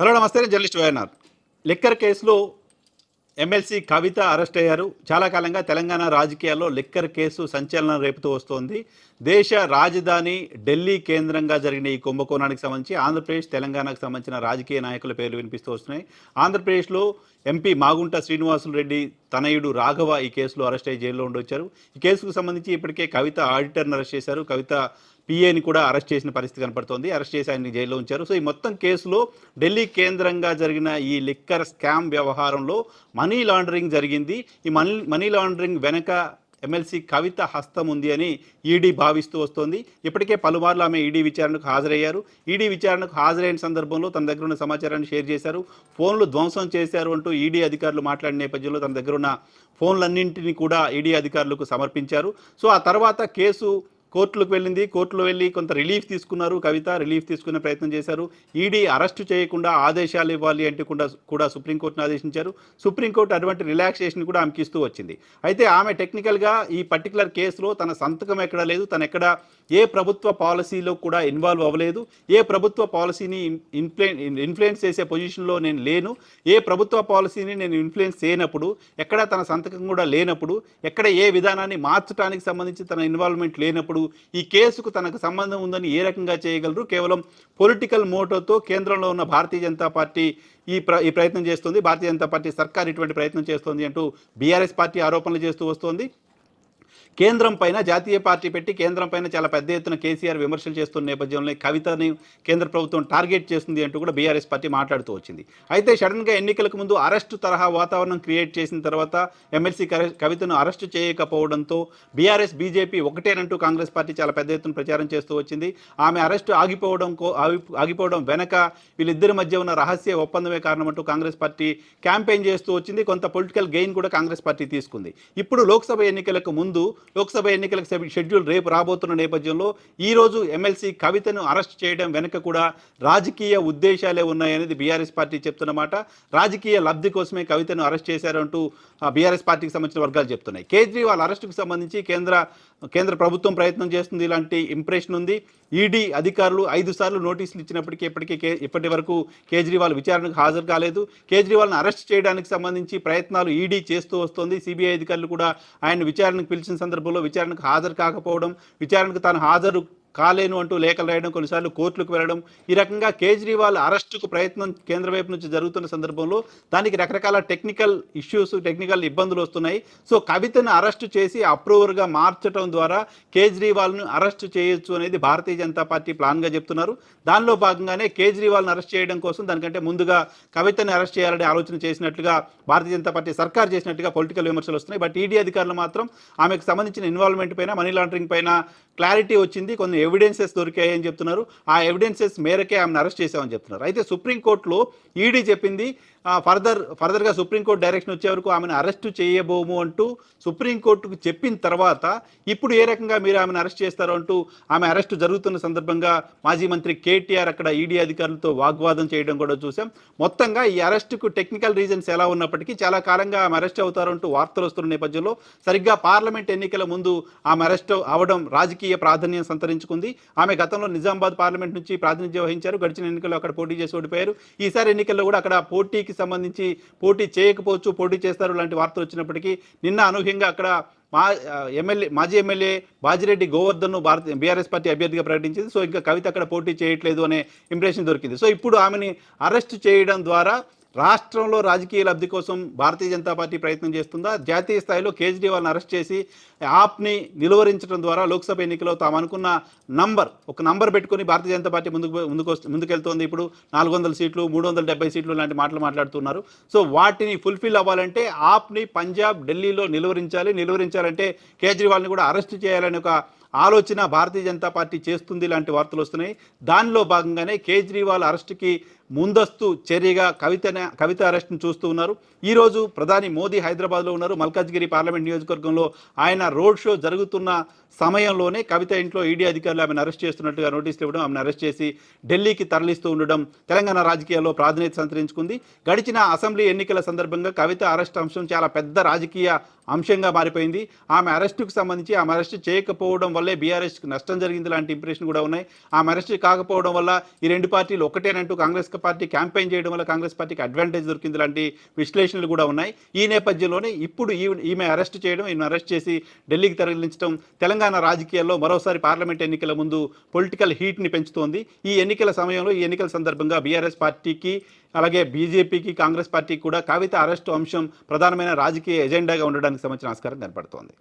Hello నమస్తే నేను journalist YNR. Liquor కేసులో ఎమ్మెల్సీ కవిత అరెస్ట్ అయ్యారు. చాలా కాలంగా తెలంగాణ రాజకీయాల్లో లిక్కర్ కేసు సంచలనం రేపుతూ వస్తోంది. దేశ రాజధాని ఢిల్లీ కేంద్రంగా జరిగిన ఈ కుంభకోణానికి సంబంధించి ఆంధ్రప్రదేశ్ తెలంగాణకు సంబంధించిన రాజకీయ నాయకుల పేర్లు వినిపిస్తూ వస్తున్నాయి. ఆంధ్రప్రదేశ్లో ఎంపీ మాగుంట శ్రీనివాసులు రెడ్డి తనయుడు రాఘవ ఈ కేసులో అరెస్ట్ అయ్యి జైల్లో ఉండొచ్చారు. ఈ కేసుకు సంబంధించి ఇప్పటికే కవిత ఆడిటర్ని అరెస్ట్ చేశారు. కవిత పిఏని కూడా అరెస్ట్ చేసిన పరిస్థితి కనపడుతోంది. అరెస్ట్ చేసి ఆయన్ని జైల్లో ఉంచారు. సో ఈ మొత్తం కేసులో ఢిల్లీ కేంద్రంగా జరిగిన ఈ లిక్కర్ స్కామ్ వ్యవహారంలో మనీ లాండరింగ్ జరిగింది. ఈ మనీ మనీ లాండరింగ్ వెనక ఎమ్మెల్సీ కవిత హస్తం ఉంది అని ఈడీ భావిస్తూ వస్తోంది. ఇప్పటికే పలుమార్లు ఆమె ఈడీ విచారణకు హాజరయ్యారు. ఈడీ విచారణకు హాజరైన సందర్భంలో తన దగ్గర ఉన్న సమాచారాన్ని షేర్ చేశారు. ఫోన్లు ధ్వంసం చేశారు అంటూ ఈడీ అధికారులు మాట్లాడిన నేపథ్యంలో తన దగ్గర ఉన్న ఫోన్లన్నింటినీ కూడా ఈడీ అధికారులకు సమర్పించారు. సో ఆ తర్వాత కేసు కోర్టులకు వెళ్ళింది. కోర్టులో వెళ్ళి కొంత రిలీఫ్ తీసుకున్నారు. కవిత రిలీఫ్ తీసుకునే ప్రయత్నం చేశారు. ఈడీ అరెస్టు చేయకుండా ఆదేశాలు ఇవ్వాలి అంటే కూడా కూడా సుప్రీంకోర్టును ఆదేశించారు. సుప్రీంకోర్టు అటువంటి రిలాక్సేషన్ కూడా ఆమెకి ఇస్తూ వచ్చింది. అయితే ఆమె టెక్నికల్గా ఈ పర్టికులర్ కేసులో తన సంతకం ఎక్కడ లేదు. తన ఎక్కడ ఏ ప్రభుత్వ పాలసీలో కూడా ఇన్వాల్వ్ అవ్వలేదు. ఏ ప్రభుత్వ పాలసీని ఇన్ఫ్లుయెన్ ఇన్ఫ్లుయెన్స్ చేసే పొజిషన్లో నేను లేను. ఏ ప్రభుత్వ పాలసీని నేను ఇన్ఫ్లుయెన్స్ చేయనప్పుడు ఎక్కడ తన సంతకం కూడా లేనప్పుడు ఎక్కడ ఏ విధానాన్ని మార్చడానికి సంబంధించి తన ఇన్వాల్వ్మెంట్ లేనప్పుడు ఈ కేసుకు తనకు సంబంధం ఉందని ఏ రకంగా చేయగలరు? కేవలం పొలిటికల్ మోటోతో కేంద్రంలో ఉన్న భారతీయ జనతా పార్టీ ఈ ప్ర ఈ ప్రయత్నం చేస్తుంది. భారతీయ జనతా పార్టీ సర్కార్ ఇటువంటి ప్రయత్నం చేస్తోంది అంటూ బీఆర్ఎస్ పార్టీ ఆరోపణలు చేస్తూ వస్తోంది. కేంద్రం పైన జాతీయ పార్టీ పెట్టి కేంద్రం పైన చాలా పెద్ద ఎత్తున కేసీఆర్ విమర్శలు చేస్తున్న నేపథ్యంలో కవితని కేంద్ర ప్రభుత్వం టార్గెట్ చేస్తుంది అంటూ కూడా బీఆర్ఎస్ పార్టీ మాట్లాడుతూ వచ్చింది. అయితే సడన్గా ఎన్నికలకు ముందు అరెస్టు తరహా వాతావరణం క్రియేట్ చేసిన తర్వాత ఎమ్మెల్సీ కవితను అరెస్టు చేయకపోవడంతో బీఆర్ఎస్ బీజేపీ ఒకటేనంటూ కాంగ్రెస్ పార్టీ చాలా పెద్ద ఎత్తున ప్రచారం చేస్తూ వచ్చింది. ఆమె అరెస్టు ఆగిపోవడం కో- ఆగి- ఆగిపోవడం వెనక వీళ్ళిద్దరి మధ్య ఉన్న రహస్య ఒప్పందమే కారణమంటూ కాంగ్రెస్ పార్టీ క్యాంపెయిన్ చేస్తూ వచ్చింది. కొంత పొలిటికల్ గెయిన్ కూడా కాంగ్రెస్ పార్టీ తీసుకుంది. ఇప్పుడు లోక్సభ ఎన్నికలకు ముందు లోక్సభ ఎన్నికలకు షెడ్యూల్ రేపు రాబోతున్న నేపథ్యంలో ఈ రోజు ఎమ్మెల్సీ కవితను అరెస్ట్ చేయడం వెనుక కూడా రాజకీయ ఉద్దేశాలే ఉన్నాయనేది బీఆర్ఎస్ పార్టీ చెప్తున్నమాట రాజకీయ లబ్ధి కోసమే కవితను అరెస్ట్ చేశారంటూ బీఆర్ఎస్ పార్టీకి సంబంధించిన వర్గాలు చెప్తున్నాయి. కేజ్రీవాల్ అరెస్టుకు సంబంధించి కేంద్ర కేంద్ర ప్రభుత్వం ప్రయత్నం చేస్తుంది. ఇలాంటి ఇంప్రెషన్ ఉంది. ఈడీ అధికారులు ఐదు సార్లు నోటీసులు ఇచ్చినప్పటికీ ఇప్పటికీ కే ఇప్పటి వరకు కేజ్రీవాల్ విచారణకు హాజరు కాలేదు. కేజ్రీవాల్ని అరెస్ట్ చేయడానికి సంబంధించి ప్రయత్నాలు ఈడీ చేస్తూ వస్తోంది. సిబిఐ అధికారులు కూడా ఆయన విచారణకు పిలిచిన సందర్భంలో విచారణకు హాజరు కాకపోవడం విచారణకు తాను హాజరు కాలేను అంటూ లేఖలు రాయడం కొన్నిసార్లు కోర్టులకు వెళ్ళడం ఈ రకంగా కేజ్రీవాల్ అరెస్టుకు ప్రయత్నం కేంద్ర వైపు నుంచి జరుగుతున్న సందర్భంలో దానికి రకరకాల టెక్నికల్ ఇష్యూస్ టెక్నికల్ ఇబ్బందులు వస్తున్నాయి. సో కవితను అరెస్టు చేసి అప్రూవర్గా మార్చడం ద్వారా కేజ్రీవాల్ను అరెస్టు చేయొచ్చు అనేది భారతీయ జనతా పార్టీ ప్లాన్గా చెప్తున్నారు. దానిలో భాగంగానే కేజ్రీవాల్ని అరెస్ట్ చేయడం కోసం దానికంటే ముందుగా కవితని అరెస్ట్ చేయాలనే ఆలోచన చేసినట్లుగా భారతీయ జనతా పార్టీ సర్కార్ చేసినట్టుగా పొలిటికల్ విమర్శలు వస్తున్నాయి. బట్ ఈడీ అధికారులు మాత్రం ఆమెకు సంబంధించిన ఇన్వాల్వ్మెంట్ పైన మనీ లాండరింగ్ పైన క్లారిటీ వచ్చింది. కొన్ని ఎవిడెన్సెస్ దొరికాయని చెప్తున్నారు. ఆ ఎవిడెన్సెస్ మేరకే ఆమెను అరెస్ట్ చేశామని చెప్తున్నారు. అయితే సుప్రీంకోర్టులో ఈడీ చెప్పింది ఫర్దర్ ఫర్దర్గా సుప్రీంకోర్టు డైరెక్షన్ వచ్చే వరకు ఆమెను అరెస్టు చేయబోము అంటూ సుప్రీంకోర్టుకు చెప్పిన తర్వాత ఇప్పుడు ఏ రకంగా మీరు ఆమెను అరెస్ట్ చేస్తారో అంటూ ఆమె అరెస్టు జరుగుతున్న సందర్భంగా మాజీ మంత్రి కేటీఆర్ అక్కడ ఈడీ అధికారులతో వాగ్వాదం చేయడం కూడా చూసాం మొత్తంగా ఈ అరెస్టుకు టెక్నికల్ రీజన్స్ ఎలా ఉన్నప్పటికీ చాలా కాలంగా ఆమె అరెస్ట్ అవుతారంటూ వార్తలు వస్తున్న నేపథ్యంలో సరిగ్గా పార్లమెంట్ ఎన్నికల ముందు ఆమె అరెస్ట్ అవడం రాజకీయ ప్రాధాన్యం సంతరించుకుంది. ఆమె గతంలో నిజామాబాద్ పార్లమెంట్ నుంచి ప్రాతినిధ్యం వహించారు. గడిచిన ఎన్నికల్లో అక్కడ పోటీ చేసి ఓడిపోయారు. ఈసారి ఎన్నికల్లో కూడా అక్కడ పోటీకి సంబంధించి పోటీ చేయకపోవచ్చు పోటీ చేస్తారు లాంటి వార్తలు వచ్చినప్పటికీ నిన్న అనూహ్యంగా అక్కడ మా ఎమ్మెల్యే మాజీ ఎమ్మెల్యే బాజిరెడ్డి గోవర్ధన్ను భారత బీఆర్ఎస్ పార్టీ అభ్యర్థిగా ప్రకటించింది. సో ఇంకా కవిత అక్కడ పోటీ చేయట్లేదు అనే ఇంప్రెషన్ దొరికింది. సో ఇప్పుడు ఆమెని అరెస్ట్ చేయడం ద్వారా రాష్ట్రంలో రాజకీయ లబ్ధి కోసం భారతీయ జనతా పార్టీ ప్రయత్నం చేస్తుందా? జాతీయ స్థాయిలో కేజ్రీవాల్ని అరెస్ట్ చేసి ఆప్ని నిలువరించడం ద్వారా లోక్సభ ఎన్నికలో తాము అనుకున్న నంబర్ ఒక నంబర్ పెట్టుకొని భారతీయ జనతా పార్టీ ముందుకు ముందుకు ముందుకెళ్తోంది. ఇప్పుడు నాలుగు వందల సీట్లు మూడు వందల డెబ్బై సీట్లు లాంటి మాటలు మాట్లాడుతున్నారు. సో వాటిని ఫుల్ఫిల్ అవ్వాలంటే ఆప్ని పంజాబ్ ఢిల్లీలో నిలువరించాలి. నిలువరించాలంటే కేజ్రీవాల్ని కూడా అరెస్ట్ చేయాలని ఒక ఆలోచన భారతీయ జనతా పార్టీ చేస్తుంది లాంటి వార్తలు వస్తున్నాయి. దానిలో భాగంగానే కేజ్రీవాల్ అరెస్టుకి ముందస్తు చర్యగా కవిత కవిత అరెస్ట్ను చూస్తూ ఉన్నారు. ఈరోజు ప్రధాని మోదీ హైదరాబాద్లో ఉన్నారు. మల్కాజ్గిరి పార్లమెంట్ నియోజకవర్గంలో ఆయన రోడ్ షో జరుగుతున్న సమయంలోనే కవిత ఇంట్లో ఈడీ అధికారులు ఆమెను అరెస్ట్ చేస్తున్నట్టుగా నోటీసులు ఇవ్వడం ఆమెను అరెస్ట్ చేసి ఢిల్లీకి తరలిస్తూ ఉండడం తెలంగాణ రాజకీయాల్లో ప్రాధాన్యత సంతరించుకుంది. గడిచిన అసెంబ్లీ ఎన్నికల సందర్భంగా కవిత అరెస్ట్ అంశం చాలా పెద్ద రాజకీయ అంశంగా మారిపోయింది. ఆమె అరెస్టుకు సంబంధించి ఆమె అరెస్ట్ చేయకపోవడం వల్లే బీఆర్ఎస్కి నష్టం జరిగింది లాంటి ఇంప్రెషన్ కూడా ఉన్నాయి. ఆమె అరెస్ట్ కాకపోవడం వల్ల ఈ రెండు పార్టీలు ఒకటేనంటూ కాంగ్రెస్ పార్టీ క్యాంపెయిన్ చేయడం వల్ల కాంగ్రెస్ పార్టీకి అడ్వాంటేజ్ దొరికింది లాంటి విశ్లేషణలు కూడా ఉన్నాయి. ఈ నేపథ్యంలోనే ఇప్పుడు ఈమె అరెస్ట్ చేయడం ఈమె అరెస్ట్ చేసి ఢిల్లీకి తరలించడం తెలంగాణ తెలంగాణ రాజకీయాల్లో మరోసారి పార్లమెంట్ ఎన్నికల ముందు పొలిటికల్ హీట్ని పెంచుతోంది. ఈ ఎన్నికల సమయంలో ఈ ఎన్నికల సందర్భంగా బీఆర్ఎస్ పార్టీకి అలాగే బీజేపీకి కాంగ్రెస్ పార్టీకి కూడా కవిత అరెస్టు అంశం ప్రధానమైన రాజకీయ ఎజెండాగా ఉండడానికి సంబంధించిన ఆస్కారం కనపడుతోంది.